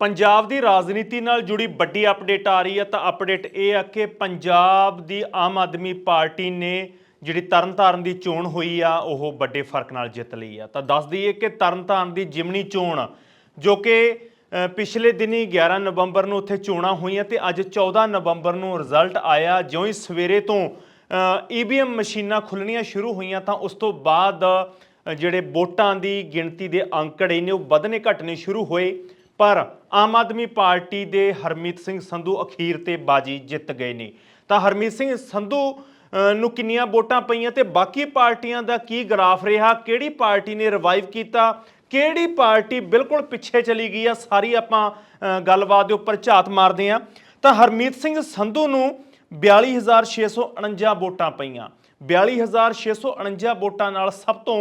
ਪੰਜਾਬ ਦੀ ਰਾਜਨੀਤੀ ਨਾਲ ਜੁੜੀ ਵੱਡੀ ਅਪਡੇਟ ਆ ਰਹੀ ਹੈ। ਤਾਂ ਅਪਡੇਟ ਇਹ ਆ ਕਿ ਪੰਜਾਬ ਦੀ ਆਮ ਆਦਮੀ ਪਾਰਟੀ ਨੇ ਜਿਹੜੀ ਤਰਨਤਾਰਨ ਦੀ ਚੋਣ ਹੋਈ ਆ, ਉਹ ਵੱਡੇ ਫ਼ਰਕ ਨਾਲ ਜਿੱਤ ਲਈ ਆ। ਤਾਂ ਦੱਸ ਦਈਏ ਕਿ ਤਰਨਤਾਰਨ ਦੀ ਜਿਮਨੀ ਚੋਣ, ਜੋ ਕਿ ਪਿਛਲੇ ਦਿਨੀ 11 ਨਵੰਬਰ ਨੂੰ ਉੱਥੇ ਚੋਣਾਂ ਹੋਈਆਂ ਤੇ ਅੱਜ 14 ਨਵੰਬਰ ਨੂੰ ਰਿਜ਼ਲਟ ਆਇਆ। ਜਿਉਂ ਹੀ ਸਵੇਰੇ ਤੋਂ ਈਵੀਐਮ ਮਸ਼ੀਨਾਂ ਖੁੱਲਣੀਆਂ ਸ਼ੁਰੂ ਹੋਈਆਂ ਤਾਂ ਉਸ ਤੋਂ ਬਾਅਦ ਜਿਹੜੇ ਵੋਟਾਂ ਦੀ ਗਿਣਤੀ ਦੇ ਅੰਕੜੇ ਨੇ, ਉਹ ਵਧਨੇ ਘਟਨੇ ਸ਼ੁਰੂ ਹੋਏ। ਪਰ ਆਮ ਆਦਮੀ ਪਾਰਟੀ ਦੇ ਹਰਮੀਤ ਸਿੰਘ ਸੰਧੂ ਅਖੀਰ ਤੇ ਬਾਜੀ ਜਿੱਤ ਗਏ ਨੇ। ਤਾਂ ਹਰਮੀਤ ਸਿੰਘ ਸੰਧੂ ਨੂੰ ਕਿੰਨੀਆਂ ਵੋਟਾਂ ਪਈਆਂ ਤੇ ਬਾਕੀ ਪਾਰਟੀਆਂ ਦਾ ਕੀ ਗ੍ਰਾਫ ਰਿਹਾ? ਕਿਹੜੀ ਪਾਰਟੀ ਨੇ ਰਿਵਾਈਵ ਕੀਤਾ? ਕਿਹੜੀ ਪਾਰਟੀ ਬਿਲਕੁਲ ਪਿੱਛੇ ਚਲੀ ਗਈ ਆ? ਸਾਰੀ ਆਪਾਂ ਗੱਲਬਾਤ ਦੇ ਉੱਪਰ ਝਾਤ ਮਾਰਦੇ ਆ ਤਾਂ ਹਰਮੀਤ ਸਿੰਘ ਸੰਧੂ ਨੂੰ 42649 ਵੋਟਾਂ ਪਈਆਂ। 42649 ਵੋਟਾਂ ਨਾਲ ਸਭ ਤੋਂ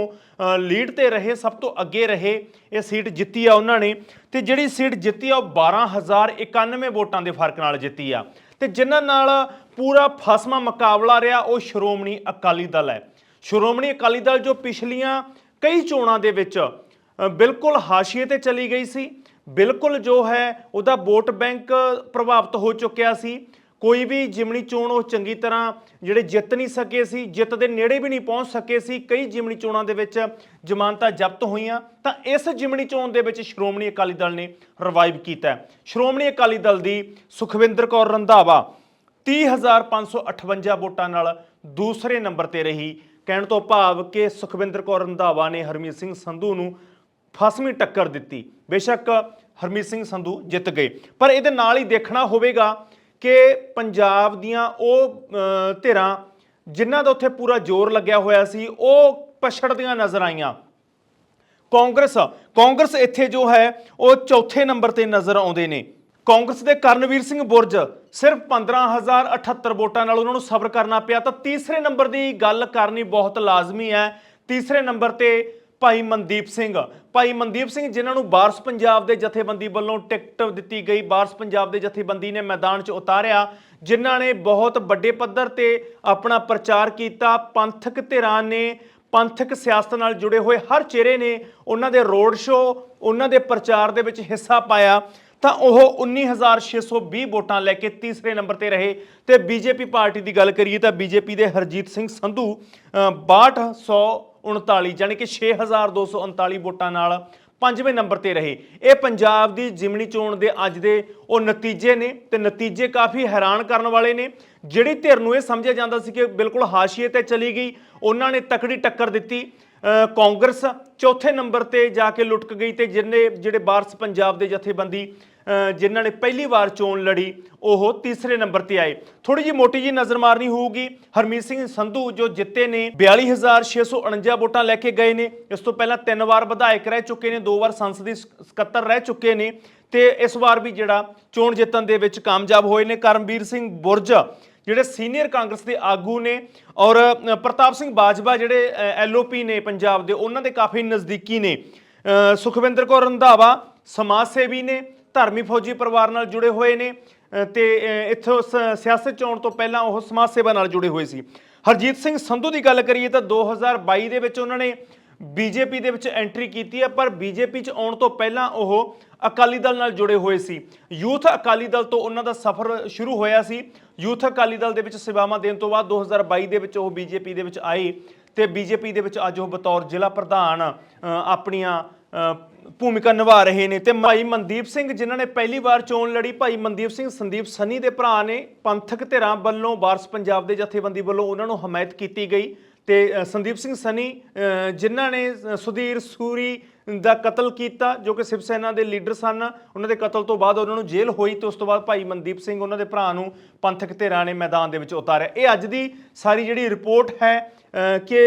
ਲੀਡ ਤੇ ਰਹੇ, ਸਭ ਤੋਂ ਅੱਗੇ ਰਹੇ ਇਹ ਸੀਟ ਜਿੱਤੀ ਆ ਉਹਨਾਂ ਨੇ। ਤੇ ਜਿਹੜੀ ਸੀਟ ਜਿੱਤੀ ਆ ਉਹ 12091 ਵੋਟਾਂ ਦੇ ਫ਼ਰਕ ਨਾਲ ਜਿੱਤੀ ਆ। ਤੇ ਜਿਨ੍ਹਾਂ ਨਾਲ ਪੂਰਾ ਫਸਮਾ ਮੁਕਾਬਲਾ ਰਿਹਾ ਉਹ ਸ਼੍ਰੋਮਣੀ ਅਕਾਲੀ ਦਲ ਹੈ। ਸ਼੍ਰੋਮਣੀ ਅਕਾਲੀ ਦਲ ਜੋ ਪਿਛਲੀਆਂ ਕਈ ਚੋਣਾਂ ਦੇ ਵਿੱਚ ਬਿਲਕੁਲ ਹਾਸ਼ੀਏ ਤੇ ਚਲੀ ਗਈ ਸੀ। ਬਿਲਕੁਲ ਜੋ ਹੈ ਉਹਦਾ ਵੋਟ ਬੈਂਕ ਪ੍ਰਭਾਵਿਤ ਹੋ ਚੁੱਕਿਆ ਸੀ। ਕੋਈ ਵੀ ਜਿਮਣੀ ਚੋਣ ਉਹ ਚੰਗੀ ਤਰ੍ਹਾਂ ਜਿਹੜੇ ਜਿੱਤ ਨਹੀਂ ਸਕੇ ਸੀ, ਜਿੱਤ ਦੇ ਨੇੜੇ ਵੀ ਨਹੀਂ ਪਹੁੰਚ ਸਕੇ ਸੀ, ਕਈ ਜਿਮਣੀ ਚੋਣਾਂ ਦੇ ਵਿੱਚ ਜ਼ਮਾਨਤਾਂ ਜ਼ਬਤ ਹੋਈਆਂ। ਤਾਂ ਇਸ ਜਿਮਣੀ ਚੋਣ ਦੇ ਵਿੱਚ ਸ਼੍ਰੋਮਣੀ ਅਕਾਲੀ ਦਲ ਨੇ ਰਿਵਾਈਵ ਕੀਤਾ ਸ਼੍ਰੋਮਣੀ ਅਕਾਲੀ ਦਲ ਦੀ ਸੁਖਵਿੰਦਰ ਕੌਰ ਰੰਧਾਵਾ 30558 ਵੋਟਾਂ ਨਾਲ ਦੂਸਰੇ ਨੰਬਰ ਤੇ ਰਹੀ। ਕਹਿਣ ਤੋਂ ਭਾਵ ਕਿ ਸੁਖਵਿੰਦਰ ਕੌਰ ਰੰਧਾਵਾ ਨੇ ਹਰਮੀਤ ਸਿੰਘ ਸੰਧੂ ਨੂੰ ਫਸਵੀਂ ਟੱਕਰ ਦਿੱਤੀ। ਬੇਸ਼ੱਕ ਹਰਮੀਤ ਸਿੰਘ ਸੰਧੂ ਜਿੱਤ ਗਏ। ਪਰ ਇਹਦੇ ਨਾਲ ਹੀ ਦੇਖਣਾ ਹੋਵੇਗਾ ਕਿ ਪੰਜਾਬ ਦੀਆਂ ਉਹ ਧਿਰਾਂ ਜਿਨ੍ਹਾਂ ਦਾ ਉੱਥੇ ਪੂਰਾ ਜ਼ੋਰ ਲੱਗਿਆ ਹੋਇਆ ਸੀ, ਉਹ ਪਛੜਦੀਆਂ ਨਜ਼ਰ ਆਈਆਂ। ਕਾਂਗਰਸ ਕਾਂਗਰਸ ਇੱਥੇ ਜੋ ਹੈ, ਉਹ ਚੌਥੇ ਨੰਬਰ ਤੇ ਨਜ਼ਰ ਆਉਂਦੇ ਨੇ। ਕਾਂਗਰਸ ਦੇ ਕਰਨਵੀਰ ਸਿੰਘ ਬੁਰਜ, ਸਿਰਫ 15078 ਵੋਟਾਂ ਨਾਲ ਉਹਨਾਂ ਨੂੰ ਸਬਰ ਕਰਨਾ ਪਿਆ। ਤਾਂ ਤੀਸਰੇ ਨੰਬਰ ਦੀ ਗੱਲ ਕਰਨੀ ਬਹੁਤ ਲਾਜ਼ਮੀ ਹੈ। ਤੀਸਰੇ ਨੰਬਰ ਤੇ ਭਾਈ ਮਨਦੀਪ ਸਿੰਘ। ਭਾਈ ਮਨਦੀਪ ਸਿੰਘ ਜਿਨ੍ਹਾਂ ਨੂੰ ਬਾਰਸ ਪੰਜਾਬ ਦੇ ਜਥੇਬੰਦੀ ਵੱਲੋਂ ਟਿਕਟ ਦਿੱਤੀ ਗਈ। ਬਾਰਸ ਪੰਜਾਬ ਦੇ ਜਥੇਬੰਦੀ ਨੇ ਮੈਦਾਨ 'ਚ ਉਤਾਰਿਆ, ਜਿਨ੍ਹਾਂ ਨੇ ਬਹੁਤ ਵੱਡੇ ਪੱਧਰ ਤੇ ਆਪਣਾ ਪ੍ਰਚਾਰ ਕੀਤਾ। ਪੰਥਕ ਧਿਰਾਂ ਨੇ ਪੰਥਕ ਸਿਆਸਤ ਨਾਲ ਜੁੜੇ ਹੋਏ ਹਰ ਚਿਹਰੇ ਨੇ ਉਹਨਾਂ ਦੇ ਰੋਡ ਸ਼ੋਅ ਉਹਨਾਂ ਦੇ ਪ੍ਰਚਾਰ ਦੇ ਵਿੱਚ ਹਿੱਸਾ ਪਾਇਆ। ਤਾਂ ਉਹ 19620 ਵੋਟਾਂ ਲੈ ਕੇ ਤੀਸਰੇ ਨੰਬਰ ਤੇ ਰਹੇ। ਤੇ ਬੀਜੇਪੀ ਪਾਰਟੀ ਦੀ ਗੱਲ ਕਰੀਏ ਤਾਂ ਬੀਜੇਪੀ ਦੇ ਹਰਜੀਤ ਸਿੰਘ ਸੰਧੂ 6200 ਉਨਤਾਲੀ ਯਾਨੀ ਕਿ 6239 ਵੋਟਾਂ ਨਾਲ ਪੰਜਵੇਂ ਨੰਬਰ ਤੇ ਰਹੇ। ਇਹ ਪੰਜਾਬ ਦੀ ਜਿਮਣੀ ਚੋਣ ਦੇ ਅੱਜ ਦੇ ਉਹ ਨਤੀਜੇ ਨੇ ਤੇ ਨਤੀਜੇ ਕਾਫੀ ਹੈਰਾਨ ਕਰਨ ਵਾਲੇ ਨੇ। ਜਿਹੜੀ ਧਿਰ ਨੂੰ ਇਹ ਸਮਝਿਆ ਜਾਂਦਾ ਸੀ ਕਿ ਬਿਲਕੁਲ ਹਾਸ਼ੀਏ ਤੇ ਚਲੀ ਗਈ, ਉਹਨਾਂ ਨੇ ਤਕੜੀ ਟੱਕਰ ਦਿੱਤੀ। ਕਾਂਗਰਸ ਚੌਥੇ ਨੰਬਰ ਤੇ ਜਾ ਕੇ ਲੁਟਕ ਗਈ ਤੇ ਜਿਨੇ ਜਿਹੜੇ ਬਾਰਸ ਪੰਜਾਬ ਦੇ ਜਥੇਬੰਦੀ ਜਿਨ੍ਹਾਂ ਨੇ ਪਹਿਲੀ ਵਾਰ ਚੋਣ ਲੜੀ, ਉਹ ਤੀਸਰੇ ਨੰਬਰ ਤੇ ਆਏ। ਥੋੜੀ ਜੀ ਮੋਟੀ ਜੀ ਨਜ਼ਰ ਮਾਰਨੀ ਹੋਊਗੀ। ਹਰਮੀਤ ਸਿੰਘ ਸੰਧੂ ਜੋ ਜਿੱਤੇ ਨੇ 42649 ਵੋਟਾਂ ਲੈ ਕੇ ਗਏ ਨੇ। ਇਸ ਤੋਂ ਪਹਿਲਾਂ ਤਿੰਨ ਵਾਰ ਵਿਧਾਇਕ ਰਹਿ ਚੁੱਕੇ ਨੇ, ਦੋ ਵਾਰ ਸੰਸਦੀ ਸ- ਸਕੱਤਰ ਰਹਿ ਚੁੱਕੇ ਨੇ। ਤੇ ਇਸ ਵਾਰ ਵੀ ਜਿਹੜਾ ਚੋਣ ਜਿੱਤਣ ਦੇ ਵਿੱਚ ਕਾਮਯਾਬ ਹੋਏ ਨੇ, ਕਰਮਵੀਰ ਸਿੰਘ ਬੁਰਜ, ਜਿਹੜੇ ਸੀਨੀਅਰ ਕਾਂਗਰਸ ਦੇ ਆਗੂ ਨੇ ਔਰ ਪ੍ਰਤਾਪ ਸਿੰਘ ਬਾਜਵਾ ਜਿਹੜੇ ਐਲਓਪੀ ਨੇ ਪੰਜਾਬ ਦੇ, ਉਹਨਾਂ ਦੇ ਕਾਫੀ ਨਜ਼ਦੀਕੀ ਨੇ। ਸੁਖਵਿੰਦਰ ਕੌਰ ਰੰਧਾਵਾ ਸਮਾਜ ਸੇਵੀ ਨੇ ਧਰਮੀ ਫੌਜੀ ਪਰਿਵਾਰ ਨਾਲ ਜੁੜੇ ਹੋਏ ਨੇ ਅ, ਤੇ ਇੱਥੋਂ ਸ- ਸਿਆਸਤ ਆਉਣ ਤੋਂ ਪਹਿਲਾਂ ਉਹ ਸਮਾਜ ਸੇਵਾ ਨਾਲ ਜੁੜੇ ਹੋਏ ਸੀ। ਹਰਜੀਤ ਸਿੰਘ ਸੰਧੂ ਦੀ ਗੱਲ ਕਰੀਏ ਤਾਂ 2022 ਦੇ ਵਿੱਚ ਉਹਨਾਂ ਨੇ ਬੀਜੇਪੀ ਦੇ ਵਿੱਚ ਐਂਟਰੀ ਕੀਤੀ ਹੈ ਪਰ ਬੀਜੇਪੀ 'ਚ ਆਉਣ ਤੋਂ ਪਹਿਲਾਂ ਉਹ ਅਕਾਲੀ ਦਲ ਨਾਲ ਜੁੜੇ ਹੋਏ ਸੀ। ਯੂਥ ਅਕਾਲੀ ਦਲ ਤੋਂ ਉਹਨਾਂ ਦਾ ਸਫ਼ਰ ਸ਼ੁਰੂ ਹੋਇਆ ਸੀ। ਯੂਥ ਅਕਾਲੀ ਦਲ ਦੇ ਵਿੱਚ ਸੇਵਾਵਾਂ ਦੇਣ ਤੋਂ ਬਾਅਦ 2022 ਦੇ ਵਿੱਚ ਉਹ ਬੀਜੇਪੀ ਦੇ ਵਿੱਚ ਆਏ ਤੇ ਬੀਜੇਪੀ ਦੇ ਵਿੱਚ ਅੱਜ ਉਹ ਬਤੌਰ ਜ਼ਿਲ੍ਹਾ ਪ੍ਰਧਾਨ ਆਪਣੀਆਂ ਭੂਮਿਕਾ ਨਿਭਾ ਰਹੇ ਨੇ ਤੇ ਭਾਈ ਮਨਦੀਪ ਸਿੰਘ, ਜਿਨ੍ਹਾਂ ਨੇ ਪਹਿਲੀ ਵਾਰ ਚੋਣ ਲੜੀ, ਭਾਈ ਮਨਦੀਪ ਸਿੰਘ ਸੰਦੀਪ ਸਨੀ ਦੇ ਭਰਾ ਨੇ ਪੰਥਕ ਧਿਰਾਂ ਵੱਲੋਂ ਵਾਰਸ ਪੰਜਾਬ ਦੇ ਜਥੇਬੰਦੀ ਵੱਲੋਂ ਉਹਨਾਂ ਨੂੰ ਹਮਾਇਤ ਕੀਤੀ ਗਈ ਤੇ ਸੰਦੀਪ ਸਿੰਘ ਸਨੀ ਜਿਨ੍ਹਾਂ ਨੇ ਸੁਧੀਰ ਸੂਰੀ ਦਾ ਕਤਲ ਕੀਤਾ, ਜੋ ਕਿ ਸਿਵ ਸੈਨਾ ਦੇ ਲੀਡਰ ਸਨ, ਉਹਨਾਂ ਦੇ ਕਤਲ ਤੋਂ ਬਾਅਦ ਉਹਨਾਂ ਨੂੰ ਜੇਲ੍ਹ ਹੋਈ ਤੇ ਉਸ ਤੋਂ ਬਾਅਦ ਭਾਈ ਮਨਦੀਪ ਸਿੰਘ ਉਹਨਾਂ ਦੇ ਭਰਾ ਨੂੰ ਪੰਥਕ ਧਿਰਾਂ ਨੇ ਮੈਦਾਨ ਦੇ ਵਿੱਚ ਉਤਾਰਿਆ। ਇਹ ਅੱਜ ਦੀ ਸਾਰੀ ਜਿਹੜੀ ਰਿਪੋਰਟ ਹੈ ਕਿ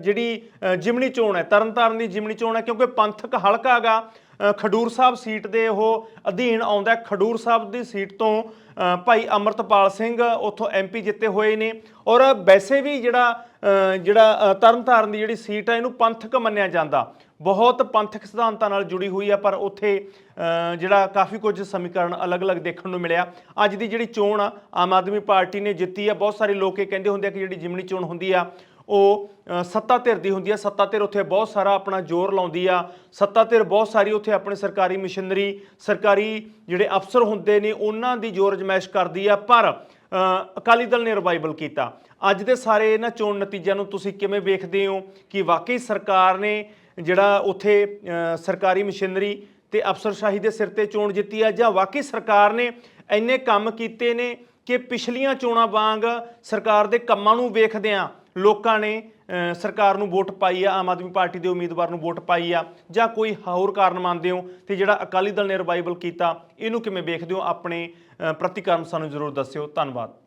ਜਿਹੜੀ ਅ, ਜਿਮਣੀ ਚੋਣ ਹੈ ਤਰਨਤਾਰਨ ਦੀ ਜਿਮਣੀ ਚੋਣ ਹੈ ਕਿਉਂਕਿ ਪੰਥਕ ਹਲਕਾ ਹੈਗਾ ਖਡੂਰ ਸਾਹਿਬ ਸੀਟ ਦੇ ਉਹ ਅਧੀਨ ਆਉਂਦਾ ਖਡੂਰ ਸਾਹਿਬ ਦੀ ਸੀਟ ਤੋਂ ਭਾਈ ਅਮਰਤਪਾਲ ਸਿੰਘ ਉੱਥੋਂ ਐਮਪੀ ਜਿੱਤੇ ਹੋਏ ਨੇ। ਔਰ ਵੈਸੇ ਵੀ ਜਿਹੜਾ ਜਿਹੜਾ ਤਰਨਤਾਰਨ ਦੀ ਜਿਹੜੀ ਸੀਟ ਹੈ ਇਹਨੂੰ ਪੰਥਕ ਮੰਨਿਆ ਜਾਂਦਾ। ਬਹੁਤ ਪੰਥਕ ਸਿਧਾਂਤਾਂ ਨਾਲ ਜੁੜੀ ਹੋਈ ਆ, ਪਰ ਉੱਥੇ ਜਿਹੜਾ ਕਾਫੀ ਕੁਝ ਸਮੀਕਰਨ ਅਲੱਗ-ਅਲੱਗ ਦੇਖਣ ਨੂੰ ਮਿਲਿਆ। ਅੱਜ ਦੀ ਜਿਹੜੀ ਚੋਣ ਆ, ਆਮ ਆਦਮੀ ਪਾਰਟੀ ਨੇ ਜਿੱਤੀ ਆ। ਬਹੁਤ ਸਾਰੇ ਲੋਕ ਇਹ ਕਹਿੰਦੇ ਹੁੰਦੇ ਆ ਕਿ ਜਿਹੜੀ ਜਿਮਣੀ ਚੋਣ ਹੁੰਦੀ ਆ, ਉਹ ਸੱਤਾ ਧਿਰ ਦੀ ਹੁੰਦੀ ਆ। ਸੱਤਾ ਧਿਰ ਉੱਥੇ ਬਹੁਤ ਸਾਰਾ ਆਪਣਾ ਜ਼ੋਰ ਲਾਉਂਦੀ ਆ। ਸੱਤਾ ਧਿਰ ਬਹੁਤ ਸਾਰੀ ਉੱਥੇ ਆਪਣੇ ਸਰਕਾਰੀ ਮਸ਼ੀਨਰੀ, ਸਰਕਾਰੀ ਜਿਹੜੇ ਅਫਸਰ ਹੁੰਦੇ ਨੇ, ਉਹਨਾਂ ਦੀ ਜ਼ੋਰ ਅਜਮਾਇਸ਼ ਕਰਦੀ ਆ। ਪਰ ਅਕਾਲੀ ਦਲ ਨੇ ਰਿਵਾਈਵਲ ਕੀਤਾ। ਅੱਜ ਦੇ ਸਾਰੇ ਇਹਨਾਂ ਚੋਣ ਨਤੀਜਿਆਂ ਨੂੰ ਤੁਸੀਂ ਕਿਵੇਂ ਵੇਖਦੇ ਹੋ ਕਿ ਵਾਕਈ ਸਰਕਾਰ ਨੇ ਜਿਹੜਾ ਉੱਥੇ ਸਰਕਾਰੀ ਮਸ਼ੀਨਰੀ ਤੇ ਅਫਸਰਸ਼ਾਹੀ ਦੇ ਸਿਰ ਤੇ ਚੋਣ ਜਿੱਤੀ ਆ ਜਾਂ ਵਾਕਈ ਸਰਕਾਰ ਨੇ ਇੰਨੇ ਕੰਮ ਕੀਤੇ ਨੇ ਕਿ ਪਿਛਲੀਆਂ ਚੋਣਾਂ ਵਾਂਗ ਸਰਕਾਰ ਦੇ ਕੰਮਾਂ ਨੂੰ ਵੇਖਦਿਆਂ ਲੋਕਾਂ ਨੇ ਸਰਕਾਰ ਨੂੰ ਵੋਟ ਪਾਈ ਆ ਆਮ ਆਦਮੀ ਪਾਰਟੀ ਦੇ ਉਮੀਦਵਾਰ ਨੂੰ ਵੋਟ ਪਾਈ ਆ ਜਾਂ ਕੋਈ ਹੋਰ ਕਾਰਨ ਮੰਨਦੇ ਹੋ ਤੇ ਜਿਹੜਾ ਅਕਾਲੀ ਦਲ ਨੇ ਰਿਵਾਈਵਲ ਕੀਤਾ ਇਹਨੂੰ ਕਿਵੇਂ ਵੇਖਦੇ ਹੋ? ਆਪਣੇ ਅ, ਪ੍ਰਤੀਕਰਮ ਸਾਨੂੰ ਜ਼ਰੂਰ ਦੱਸਿਓ। ਧੰਨਵਾਦ।